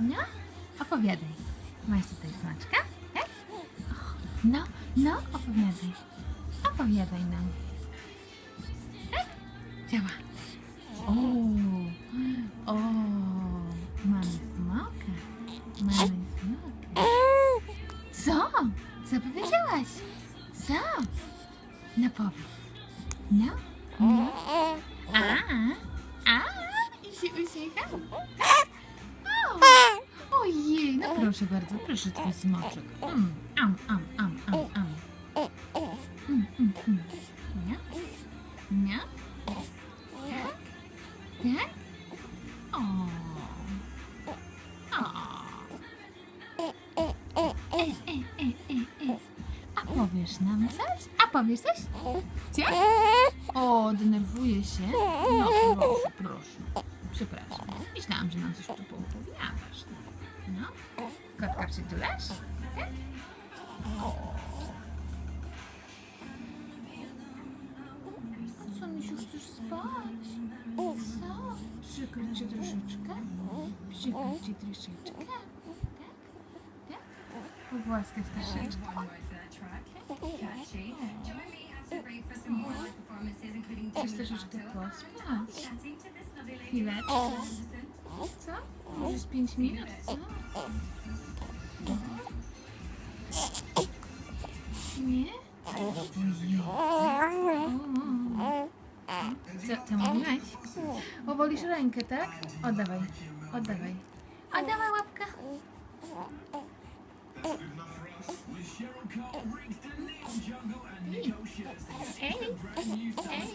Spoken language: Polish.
No, opowiadaj. Masz tutaj smaczka, tak? No, no, opowiadaj. Opowiadaj nam. Tak? Działa. O, o, mamy smoka. Mamy smoka. Co? Co powiedziałaś? Co? No powiedz. No, no. A, a, i się uśmiecha. Proszę bardzo, proszę twój smoczek. Mm, am, am, am, am, am. Mm, mm, mm. Nie? Nie? Tak? Tak? O. O. E, e, e, e, e. A powiesz nam coś? A powiesz coś? Gdzie? O, denerwuje się. No proszę, proszę. Przepraszam. Myślałam, że nam coś tu poopowiadasz. Kotka przytulasz? Tak? O. Co, Misiu, chcesz spać? Co? Przykryć cię troszeczkę? Przykryć cię troszeczkę? Tak? Tak? Pogłaskać troszeczkę? Chcesz troszeczkę pospać? Chwileczkę. Co? Może z pięć minut, co? Nie? O. Co, co mówiłaś? O, wolisz rękę, tak? Oddawaj, oddawaj. Oddawaj łapkę. Ej, ej, ej.